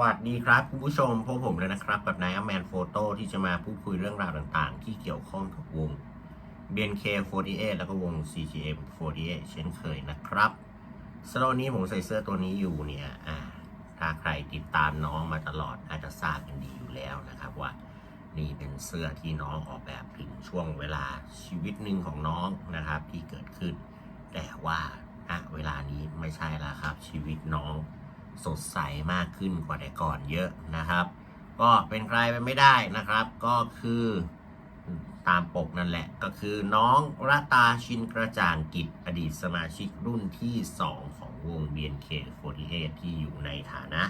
วัสดีครับคุณผู้ชมพบผมเลยนะครับ กับนายแมนโฟโต้ที่จะมาพูดคุยเรื่องราวต่างๆ ที่เกี่ยวข้องกับวง BNK48 แล้วก็วง CGM48 เช่นเคยนะครับสำหรับนนี้ผมใส่เสื้อตัวนี้อยู่เนี่ยอ่าถ้าใครติดตามน้องมาตลอดอาจจะทราบกันดีอยู่แล้วนะครับว่านี่เป็นเสื้อที่น้องออกแบบถึงช่วงเวลาชีวิตหนึ่งของน้องนะครับที่เกิดขึ้น แต่ว่าณเวลานี้ไม่ใช่แล้วครับชีวิตน้อง สดใสมากขึ้นกว่าแต่ก่อนเยอะนะครับ ก็เป็นใครไปไม่ได้นะครับ ก็คือตามปกนั่นแหละ ก็คือน้องรัตาชินกระจ่างกิจอดีตสมาชิกรุ่นที่ 2 ของวง BNK48 ที่อยู่ในฐานะ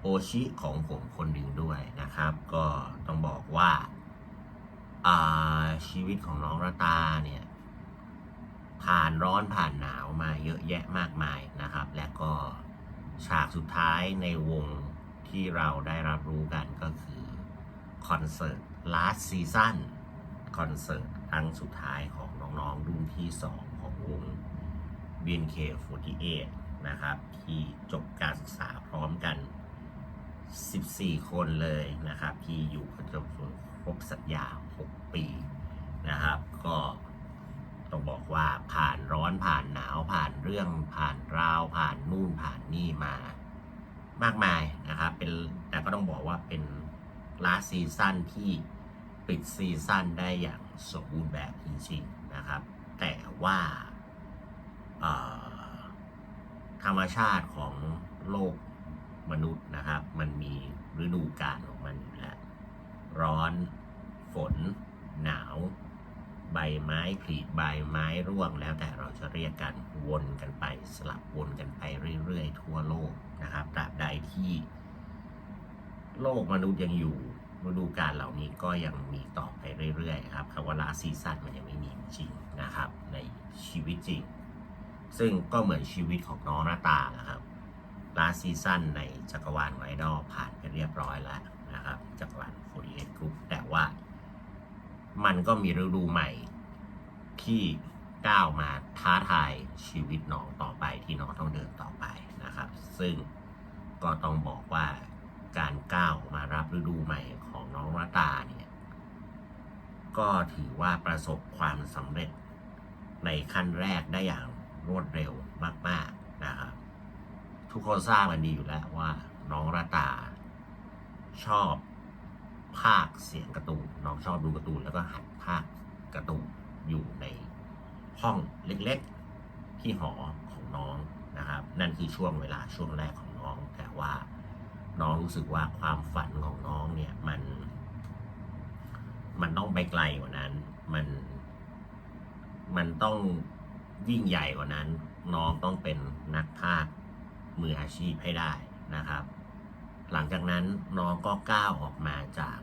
โอชิของผมคนหนึ่งด้วยนะครับ ก็ต้องบอกว่าอาชีวิตของน้องรัตาเนี่ยผ่านร้อนผ่านหนาวมาเยอะแยะมากมายนะครับ และก็ ฉากสุดท้ายในวงที่เราได้รับรู้กันก็คือคอนเสิร์ต last season คอนเสิร์ตครั้งสุดท้ายของน้องๆ รุ่นที่ 2 ของวง BNK48 นะครับ ที่จบการศึกษาพร้อมกัน 14 คนเลยนะครับ ที่อยู่กันจนครบสัญญา 6 ปีนะครับ ก็ ต้องบอกว่าผ่านร้อนผ่านหนาวผ่านเรื่องผ่านราว ผ่านนู่นผ่านนี่มามากมายนะครับเป็นแต่ก็ต้องบอกว่าเป็นลาซีซั่นที่ปิดซีซั่นได้อย่างสมบูรณ์แบบจริงๆนะครับ แต่ว่าธรรมชาติของโลกมนุษย์นะครับ มันมีฤดูกาลของมันอยู่แล้วร้อน ฝน หนาว ใบไม้ผลิใบไม้ร่วง แล้วแต่เราจะเรียกกันวนกันไปสลับวนกันไปเรื่อยๆ ทั่วโลกนะครับตราบใดที่ โลกมนุษย์ยังอยู่ฤดูกาลเหล่านี้ก็ยังมีต่อไปเรื่อยๆครับคำว่าลาซีซั่นมันยังไม่มีจริงนะครับ ในชีวิตจริง ซึ่งก็เหมือนชีวิตของน้องหน้าตานะครับลาซีซั่นในจักรวาลไวดอลผ่านไปเรียบร้อยแล้วนะครับจักรวาล48กรุ๊ปแต่ว่า มันก็มีฤดูใหม่ ที่ก้าวมาท้าทายชีวิตน้องต่อไปที่น้องต้องเดินต่อไปนะครับ ซึ่งก็ต้องบอกว่าการก้าวมารับฤดูใหม่ของน้องรัตาเนี่ยก็ถือว่าประสบความสำเร็จในขั้นแรกได้อย่างรวดเร็วมาก ๆนะครับ ทุกคนทราบกันดีอยู่แล้วว่า น้องรัตาชอบ ภาคเสียงการ์ตูนน้องชอบดูการ์ตูนแล้วก็หัดภาคการ์ตูนอยู่ในห้องเล็กๆที่หอของน้องนะครับ นั่นคือช่วงเวลาช่วงแรกของน้อง แต่ว่าน้องรู้สึกว่าความฝันของน้องเนี่ยมัน มันต้องไปไกลกว่านั้น มันมันต้องยิ่งใหญ่กว่านั้น น้องต้องเป็นนักพากย์มืออาชีพให้ได้นะครับ หลังจากนั้นน้องก็ก้าวออกมาจาก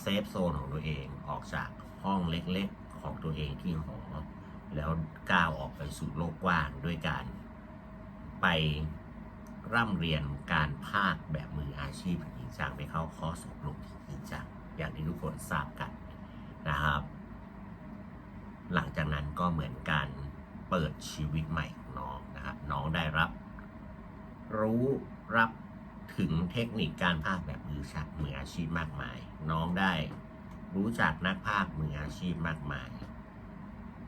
เซฟโซนของตัวเองออกจากห้องเล็กๆของตัวเองที่หอ แล้วก้าวออกไปสู่โลกกว้างด้วยการไปร่ำเรียนการพากแบบมืออาชีพจริงจังไปเข้าคอร์สอบรมที่จริงจังอย่างที่ทุกคนทราบกันนะครับ หลังจากนั้นก็เหมือนการเปิดชีวิตใหม่ของน้องนะครับ น้องได้รับ รู้รับ ถึงเทคนิคการพากย์แบบมือชักมืออาชีพมากมาย น้องได้รู้จักนักพากย์มืออาชีพมากมาย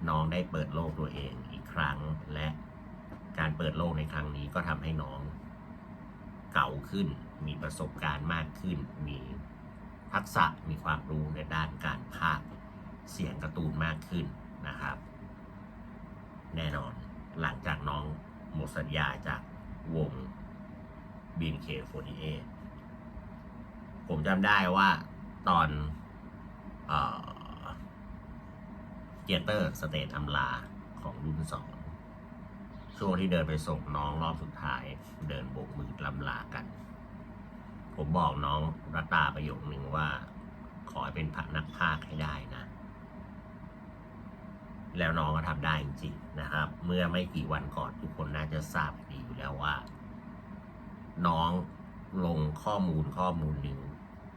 น้องได้เปิดโลกตัวเองอีกครั้งและการเปิดโลกในครั้งนี้ก็ทำให้น้องเก่าขึ้น มีประสบการณ์มากขึ้น มีทักษะมีความรู้ในด้านการพากย์เสียงการ์ตูนมากขึ้นนะครับ แน่นอนหลังจากน้องหมดสัญญาจากวง BNK48 ผมจำได้ว่าตอนเกียเตอร์สเตทอำลาของรุ่นสองช่วงที่เดินไปส่งน้องรอบสุดท้าย เดินโบกมือลำลากัน ผมบอกน้องรัตตาประโยคหนึ่งว่า ขอให้เป็นผักนักพากให้ได้นะ แล้วน้องก็ทำได้จริงๆนะครับ เมื่อไม่กี่วันก่อนทุกคนน่าจะทราบดีอยู่แล้วว่า น้องลงข้อมูลข้อมูลหนึ่ง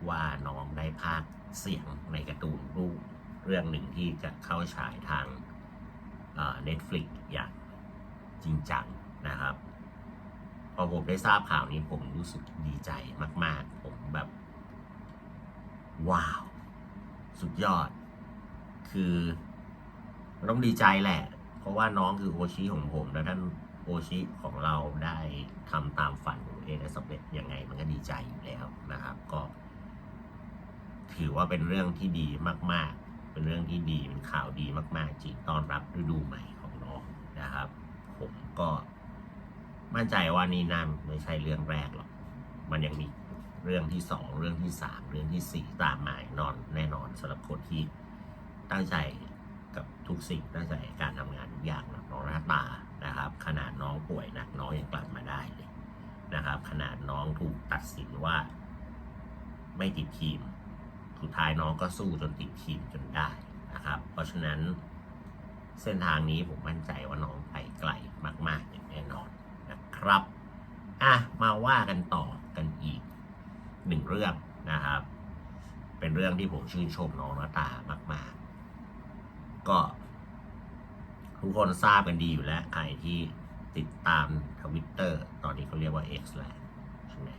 ว่าน้องได้พากเสียงในการ์ตูนรูปเรื่องหนึ่งที่จะเข้าฉายทางเน็ตฟลิกอย่างจริงจังนะครับ พอผมได้ทราบข่าวนี้ผมรู้สึกดีใจมาก ๆ ผมแบบ ว้าว สุดยอด คือต้องดีใจแหละ เพราะว่าน้องคือโอชิของผมแล้วท่าน โอชิของเราได้ทำตามฝันของเองได้สำเร็จยังไงมันก็ดีใจอยู่แล้วนะครับ ก็ถือว่าเป็นเรื่องที่ดีมาก ๆ เป็นเรื่องที่ดีเป็นข่าวดีมากๆจริงต้อนรับฤดูใหม่ของน้องนะครับ ผมก็มั่นใจว่านี่น่าไม่ใช่เรื่องแรกหรอก มันยังมีเรื่องที่สองเรื่องที่สามเรื่องที่สี่ตามมาแน่นอนแน่นอนสำหรับคนที่ตั้งใจกับทุกสิ่งตั้งใจการทำงานทุกอย่างนะน้องรัตตา ขนาดน้องป่วยหนักน้องยังกลับมาได้เลยนะครับ ขนาดน้องถูกตัดสินว่า ไม่ติดทีม สุดท้ายน้องก็สู้จนติดทีมจนได้นะครับ เพราะฉะนั้นเส้นทางนี้ผมมั่นใจว่าน้องไปไกลมากๆอย่างแน่นอนนะครับอะมาว่ากันต่อกันอีกหนึ่งเรื่องนะครับ เป็นเรื่องที่ผมชื่นชมน้องนาตามาก ๆ ก็ ทุกคนทราบกันดีอยู่แล้ว ใครที่ติดตามทวิตเตอร์ตอนนี้เขาเรียกว่า X แล้วใช่ไหม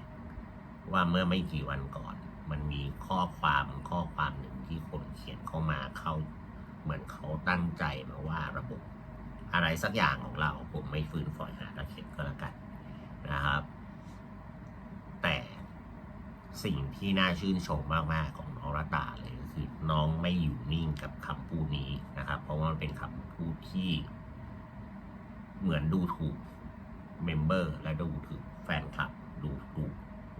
ว่าเมื่อไม่กี่วันก่อน มันมีข้อความข้อความหนึ่งที่คนเขียนเข้ามาเขาเหมือนเขาตั้งใจมาว่าระบบอะไรสักอย่างของเรา ผมไม่ฟื้นฝอยหาตะเข็บก็แล้วกันนะครับ แต่สิ่งที่น่าชื่นชมมาก ๆ ของน้องรัตตาเลย คือน้องไม่อยู่นิ่งกับคำพูดนี้นะครับ เพราะว่ามันเป็นคำพูดที่เหมือนดูถูกเมมเบอร์และดูถูกแฟนคลับ ดูถูก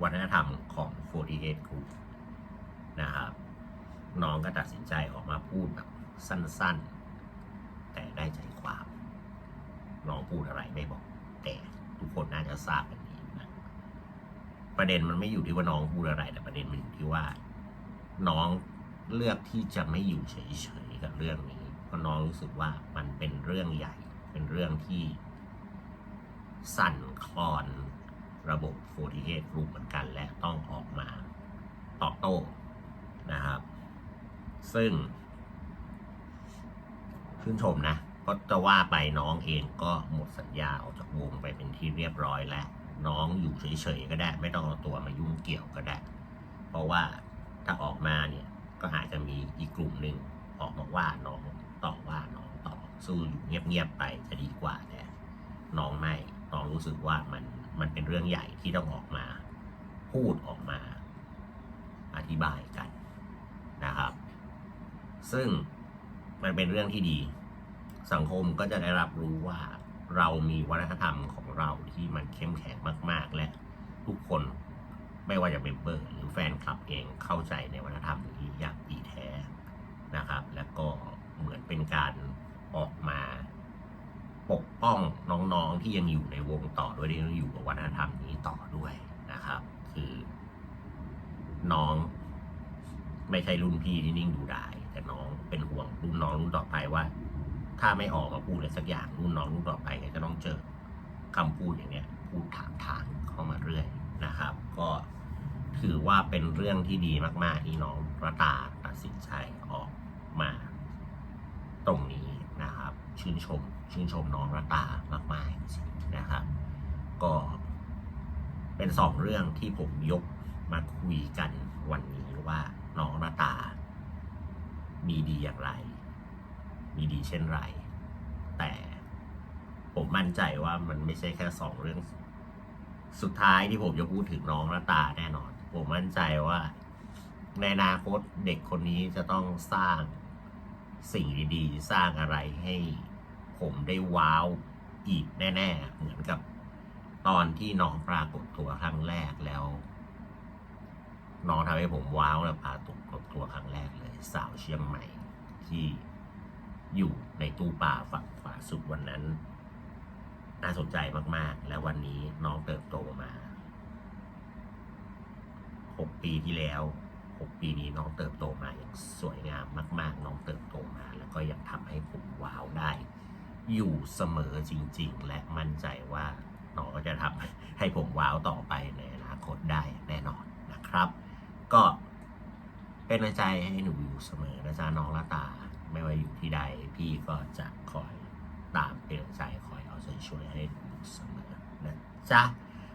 วัฒนธรรมของ 48 Group นะครับน้องก็ตัดสินใจออกมาพูดแบบสั้นๆ แต่ได้ใจความ น้องพูดอะไรไม่บอก แต่ทุกคนน่าจะทราบกันดีนะประเด็นมันไม่อยู่ที่ว่าน้องพูดอะไร แต่ประเด็นมันอยู่ที่ว่า น้อง เลือกที่จะไม่อยู่เฉยๆกับเรื่องนี้เพราะน้องรู้สึกว่ามันเป็นเรื่องใหญ่ เป็นเรื่องที่ สั่นคลอนระบบ48 Group เหมือนกัน และต้องออกมาตอบโต้นะครับ ซึ่งชื่นชมนะก็จะว่าไปน้องเองก็หมดสัญญาออกจากวงไปเป็นที่เรียบร้อยแล้ว น้องอยู่เฉยๆก็ได้ ไม่ต้องเอาตัวมายุ่งเกี่ยวก็ได้ เพราะว่าถ้าออกมาเนี่ย ก็อาจจะมีอีกกลุ่มหนึ่งออกมาว่าน้องต่อว่าน้องต่อสู้อยู่เงียบๆไปจะดีกว่าแต่น้องไม่น้องรู้สึกว่ามันมันเป็นเรื่องใหญ่ที่ต้องออกมา พูดออกมา อธิบายกันนะครับ ซึ่งมันเป็นเรื่องที่ดี สังคมก็จะได้รับรู้ว่าเรามีวัฒนธรรมของเราที่มันเข้มแข็งมาก ๆ และทุกคน ไม่ว่าจะเป็นเบอร์หรือแฟนคลับเองเข้าใจในวัฒนธรรมนี้อย่างดีแท้นะครับ แล้วก็เหมือนเป็นการออกมาปกป้องน้องๆที่ยังอยู่ในวงต่อด้วยที่ยังอยู่กับวัฒนธรรมนี้ต่อด้วยนะครับ คือ น้องไม่ใช่รุ่นพี่ที่นิ่งดูได้ แต่น้องเป็นห่วงรุ่นน้องรุ่นต่อไปว่า ถ้าไม่ออกมาพูดอะไรสักอย่างรุ่นน้องรุ่นต่อไปก็จะต้องเจอคำพูดอย่างเนี้ยพูดถามทางเข้ามาเรื่อยนะครับ ก็ ถือว่าเป็นเรื่องที่ดีมาก ๆ ที่น้องระตาตัดสินใจออกมา ตรงนี้นะครับ ชื่นชม ชื่นชมน้องระตามากๆจริงนะครับ ก็เป็นสองเรื่องที่ผมยกมาคุยกันวันนี้ว่าน้องระตา มีดีอย่างไร มีดีเช่นไร แต่ผมมั่นใจว่ามันไม่ใช่แค่สองเรื่องสุดท้ายที่ผมจะพูดถึงน้องระตาแน่นอน ผมมั่นใจว่า ในอนาคตเด็กคนนี้จะต้องสร้างสิ่งดีๆ สร้างอะไรให้ผมได้ว้าวอีกแน่ๆ เหมือนกับตอนที่น้องปรากฏตัวครั้งแรกแล้วน้องทำให้ผมว้าวและปรากฏตัวครั้งแรกเลย สาวเชียงใหม่ที่อยู่ในตู้ป่าฝั่งขวาสุดวันนั้น น่าสนใจมากๆ และวันนี้น้องเติบโตมา หกปีที่แล้วหกปีนี้น้องเติบโตมาอย่างสวยงามมาก ๆ น้องเติบโตมา แล้วก็ยังทำให้ผมว้าวได้ อยู่เสมอจริง ๆ และมั่นใจว่าน้องก็จะทำให้ผมว้าวต่อไปในอนาคตได้แน่นอนนะครับ ก็เป็นกำลังใจให้หนูอยู่เสมอนะจ๊ะน้องละตา ไม่ว่าอยู่ที่ใดพี่ก็จะคอยตามเป็นใจคอยเอาใจช่วยให้หนูเสมอนะจ๊ะ